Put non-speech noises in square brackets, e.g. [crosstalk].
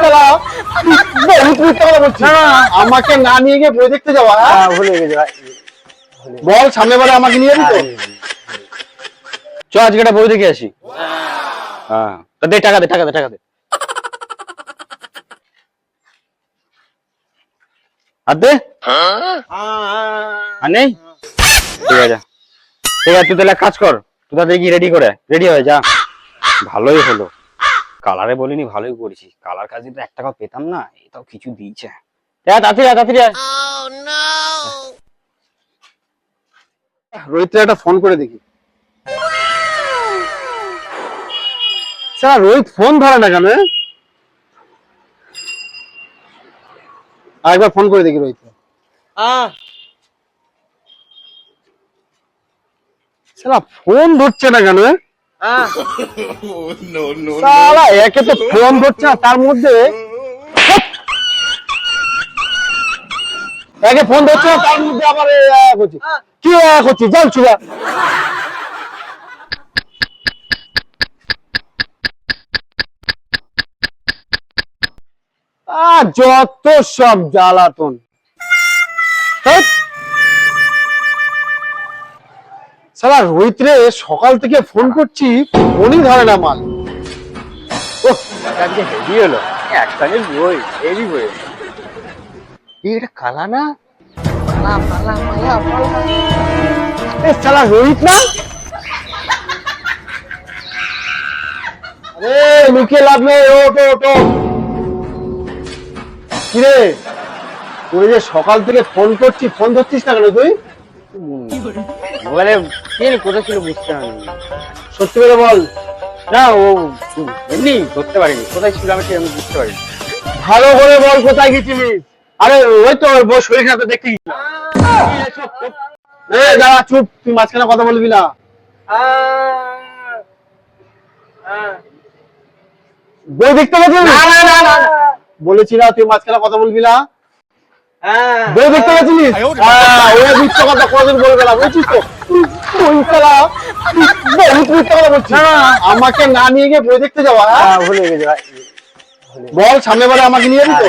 শালা বহুত মিথ্যা কথা বলছিস আমাকে না নিয়ে গিয়ে বই দেখতে যাওয়া হ্যাঁ? হ্যাঁ, ভুলে গেছি ভাই। বল সামনে বারে আমাকে নিয়ে যাবি তো? চ আজকে একটা বই দেখে আসি। হ্যাঁ। দে টাকা দে টাকা দে টাকা দে। আর দে। আর নেই? ঠিক আছে। ঠিক আছে তুই তাহলে এক কাজ কর। তুই তাদের গিয়ে রেডি করে। রেডি হয়ে যা। ভালোই হলো। কালারে বলিনি ভালোই করেছি কালার কাজে তো এক টাকা পেতাম না এটাও কিছু দিয়েছে তাড়াতাড়ি আয়। রোহিতকে একটা ফোন করে দেখি স্যার রোহিত ফোন ধরে না কেন? আরেকবার ফোন করে দেখি রোহিত সালা ফোন ধরছে না কেন? [laughs] সালা একে তো ফোন ধরছে না তার মধ্যে একে ফোন ধরছে না তার মধ্যে আবার করছি কি আ, করছিস যাও যত সব জ্বালাতন। ধ্যাৎ। সালা রোহিত রে সকাল থেকে ফোন করছি, ফোনই ধরে না মাল। ওহ আজকে হেভি হলো। একসঙ্গে বই হেভি বই। এটা, কালা না? রোহিত না? লুকিয়ে নেই ওটো কিরে তুই সকাল থেকে ফোন করছি, ফোন ধরছিস না কেন তুই? মোবাইলে কে জানি ছিল বুঝতে পারিনি। সত্যি করে বল। না ও এমনি ধরতে পারিনি। কোথায় ছিল আমি সেরকম বুঝতে পারিনি। ভালো করে বল কোথায় গেছিলিস আরে ওই তো ওর শরীর দেখতে গেছিলাম দাঁড়া চুপ তুই মাঝখানে কথা বলবি না। বই দেখতে গেছিস বলেছি না তুই মাঝখানে কথা বলবি না। বই দেখতে হ্যাঁ ওই মিথ্যা কথা কোনোদিন বলবে না বুঝছিস তো আমাকে না নিয়ে গিয়ে বই দেখতে যাওয়া হ্যাঁ? ভুলে গেছে ভাই। বল সামনে বারে আমাকে নিয়ে যাবি তো